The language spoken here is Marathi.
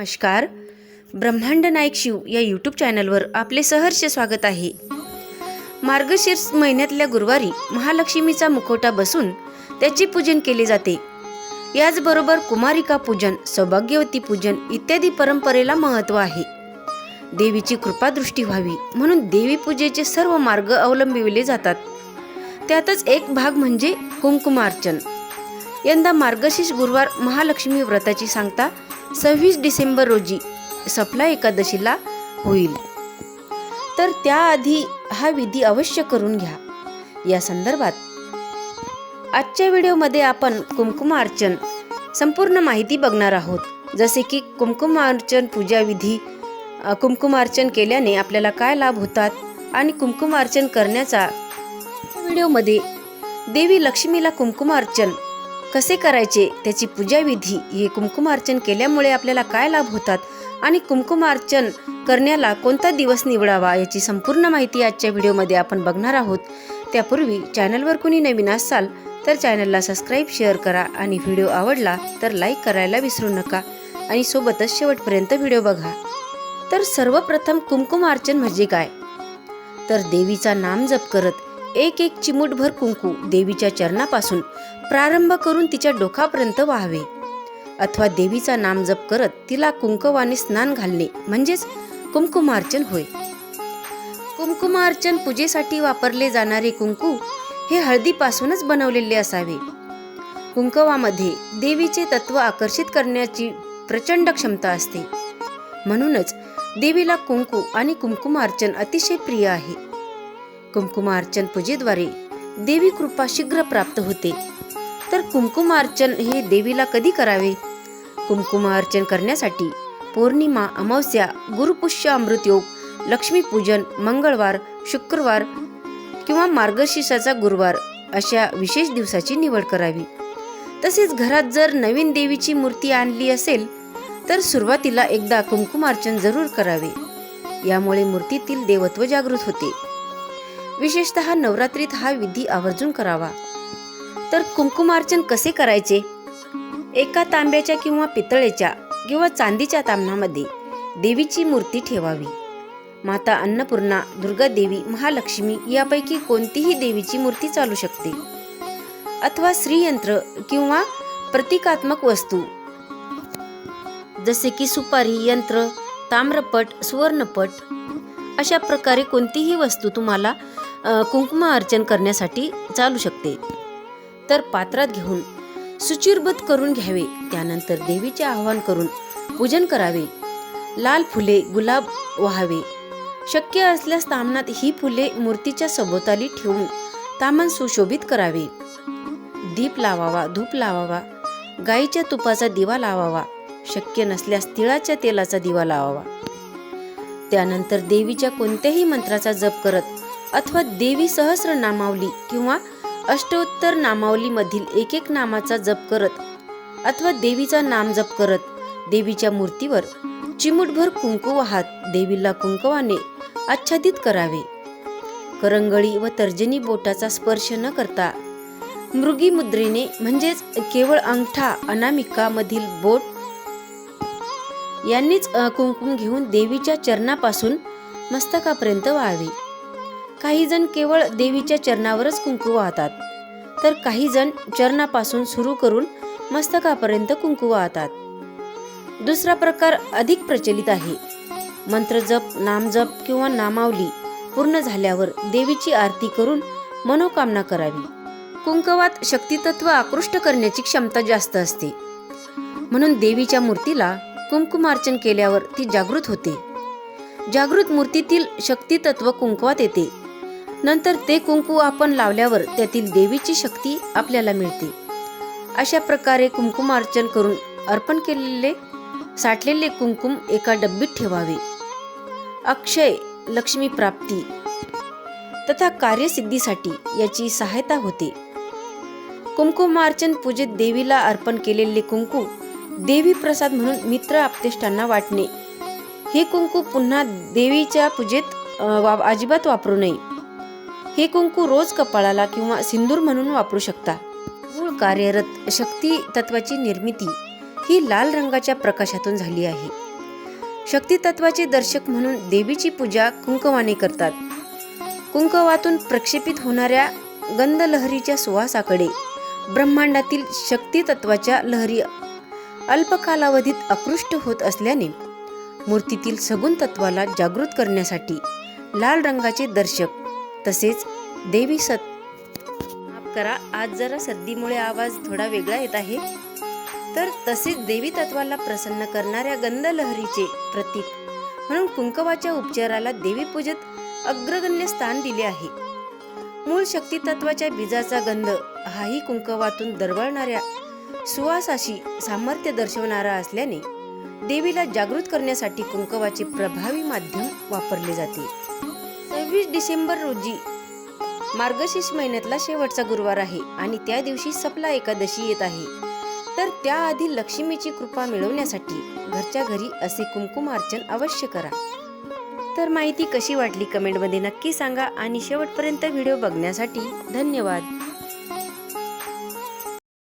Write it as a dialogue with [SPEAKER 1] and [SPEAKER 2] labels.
[SPEAKER 1] नमस्कार. ब्रह्मांड नायक शिव या यूट्यूब चॅनलवर आपले सहर्ष स्वागत आहे. मार्गशीर्ष महिन्यातल्या गुरुवारी महालक्ष्मीचा मुखवटा बसून त्याचे पूजन केले जाते. याचबरोबर कुमारिका पूजन सौभाग्यवती पूजन इत्यादी परंपरेला महत्त्व आहे. देवीची कृपादृष्टी व्हावी म्हणून देवी पूजेचे सर्व मार्ग अवलंबिले जातात. त्यातच एक भाग म्हणजे कुंकुमार्चन. यंदा मार्गशीर्ष गुरुवार महालक्ष्मी व्रताची सांगता सव्वीस डिसेंबर रोजी सफला एकादशीला होईल. तर त्याआधी हा विधी अवश्य करून घ्या. या संदर्भात आजच्या व्हिडिओमध्ये आपण कुमकुमार्चन संपूर्ण माहिती बघणार आहोत. जसे की कुमकुमार्चन पूजाविधी विधी कुमकुमार्चन केल्याने आपल्याला काय लाभ होतात आणि कुमकुमार्चन करण्याचा व्हिडिओमध्ये देवी लक्ष्मीला कुमकुमार्चन कसे करायचे त्याची पूजाविधी हे कुंकुमार्चन केल्यामुळे आपल्याला काय लाभ होतात आणि कुंकुमार्चन करण्याला कोणता दिवस निवडावा याची संपूर्ण माहिती आजच्या व्हिडिओमध्ये आपण बघणार आहोत. त्यापूर्वी चॅनलवर कुणी नवीन असाल तर चॅनलला सबस्क्राईब शेअर करा आणि व्हिडिओ आवडला तर लाईक करायला विसरू नका आणि सोबतच शेवटपर्यंत व्हिडिओ बघा. तर सर्वप्रथम कुंकुमार्चन म्हणजे काय? तर देवीचा नाम जप करत एक एक चिमूटभर कुंकू देवीच्या चरणापासून प्रारंभ करून तिच्या डोकापर्यंत व्हावे. अथवा देवीचा नाम जप करत तिला कुंकवाने स्नान घालणे म्हणजेच कुंकुमार्चन होय. कुंकुमार्चन पूजेसाठी वापरले जाणारे कुंकू हे हळदीपासूनच बनवलेले असावे. कुंकवामध्ये देवीचे तत्व आकर्षित करण्याची प्रचंड क्षमता असते. म्हणूनच देवीला कुंकू आणि कुंकुमार्चन अतिशय प्रिय आहे. कुंकुमार्चन पूजेद्वारे देवी कृपा शीघ्र प्राप्त होते. तर कुंकुमार्चन हे देवीला कधी करावे? कुंकुमार्चन करण्यासाठी पौर्णिमा अमावस्या गुरुपुष्य अमृतयोग लक्ष्मीपूजन मंगळवार शुक्रवार किंवा मार्गशीर्षाचा गुरुवार अशा विशेष दिवसाची निवड करावी. तसेच घरात जर नवीन देवीची मूर्ती आणली असेल तर सुरुवातीला एकदा कुंकुमार्चन जरूर करावे. यामुळे मूर्तीतील देवत्व जागृत होते. विशेषतः नवरात्रीत हा विधी आवर्जून करावा. तर कुंकुमार्चन कसे करायचे? एका तांब्याच्या किंवा पितळेच्या किंवा चांदीच्या तांबणामध्ये देवीची मूर्ती ठेवावी. माता अन्नपूर्णा दुर्गा देवी महालक्ष्मी यापैकी कोणतीही देवीची मूर्ती चालू शकते. अथवा श्रीयंत्र किंवा प्रतिकात्मक वस्तू. जसे की सुपारी यंत्र ताम्रपट सुवर्णपट अशा प्रकारे कोणतीही वस्तू तुम्हाला कुंकुमार्चन कुंकुम अर्चन करण्यासाठी चालू शकते. तर पात्रात घेऊन सुचिरबद्ध करून घ्यावे. त्यानंतर देवीचे आवाहन करून पूजन करावे. लाल फुले गुलाब व्हावे. शक्य असल्यास तामनात ही फुले मूर्तीच्या सभोवताली ठेवून तामण सुशोभित करावे. दीप लावावा धूप लावावा. गाईच्या तुपाचा दिवा लावावा. शक्य नसल्यास तिळाच्या तेलाचा दिवा लावावा. त्यानंतर देवीच्या कोणत्याही मंत्राचा जप करत अथवा देवी सहस्र नामावली किंवा अष्टोत्तर नामावलीमधील एक एक नामाचा जप करत अथवा देवीचा नाम जप करत देवीच्या मूर्तीवर चिमुटभर कुंकू वाहात देवीला कुंकवाने आच्छादित करावे. करंगळी व तर्जनी बोटाचा स्पर्श न करता मृगी मुद्रेने म्हणजेच केवळ अंगठा अनामिकामधील बोट यांनीच कुंकुम घेऊन देवीच्या चरणापासून मस्तकापर्यंत वाहावे. काही जण केवळ देवीच्या चरणावरच कुंकू वाहतात. तर काही जण चरणापासून सुरू करून मस्तकापर्यंत कुंकू वाहतात. दुसरा प्रकार अधिक प्रचलित आहे. मंत्रजप नामजप किंवा नामावली पूर्ण झाल्यावर देवीची आरती करून मनोकामना करावी. कुंकवात शक्तितत्व आकृष्ट करण्याची क्षमता जास्त असते. म्हणून देवीच्या मूर्तीला कुंकुमार्चन केल्यावर ती जागृत होते. जागृत मूर्तीतील शक्तितत्व कुंकवात येते. नंतर ते कुंकू आपण लावल्यावर त्यातील देवीची शक्ती आपल्याला मिळते. अशा प्रकारे कुंकुमार्चन करून अर्पण केलेले साठलेले कुंकुम एका डब्बीत ठेवावे. अक्षय लक्ष्मी प्राप्ती तथा कार्यसिद्धीसाठी याची सहायता होते. कुंकुमार्चन पूजेत देवीला अर्पण केलेले कुंकू देवी प्रसाद म्हणून मित्र आपतेष्टांना वाटणे. हे कुंकू पुन्हा देवीच्या पूजेत वा- अजिबात वापरू नये. हे कुंकू रोज कपाळाला किंवा सिंदूर म्हणून वापरू शकता. मूळ कार्यरत शक्ती तत्वाची निर्मिती ही लाल रंगाच्या प्रकाशातून झाली आहे. शक्तितत्वाचे दर्शक म्हणून देवीची पूजा कुंकवाने करतात. कुंकवातून प्रक्षेपित होणाऱ्या गंधलहरीच्या सुवासाकडे ब्रह्मांडातील शक्तितत्वाच्या लहरी अल्प कालावधीत आकृष्ट होत असल्याने मूर्तीतील सगुण तत्वाला जागृत करण्यासाठी लाल रंगाचे दर्शक तसेच देवी सत माफ करा आज जरा सर्दीमुळे आवाज थोडा वेगळा येत आहे. तर तसेच देवी तत्वाला प्रसन्न करणाऱ्या गंधलहरीचे प्रतीक म्हणून कुंकवाच्या उपचाराला देवी पूजेत अग्रगण्य स्थान दिले आहे. मूळ शक्ती तत्वाच्या बीजाचा गंध हाही कुंकवातून दरवळणाऱ्या सुवासाशी सामर्थ्य दर्शवणारा असल्याने देवीला जागृत करण्यासाठी कुंकवाचे प्रभावी माध्यम वापरले जाते. सव्वीस डिसेंबर रोजी. मार्गशीर्ष महिन्यातला शेवटचा गुरुवार आहे आणि त्या दिवशी सपला एकादशी येत आहे. तर त्याआधी लक्ष्मीची कृपा मिळवण्यासाठी घरच्या घरी असे कुमकुम अर्चन अवश्य करा. तर माहिती कशी वाटली कमेंटमध्ये नक्की सांगा आणि शेवटपर्यंत व्हिडिओ बघण्यासाठी धन्यवाद.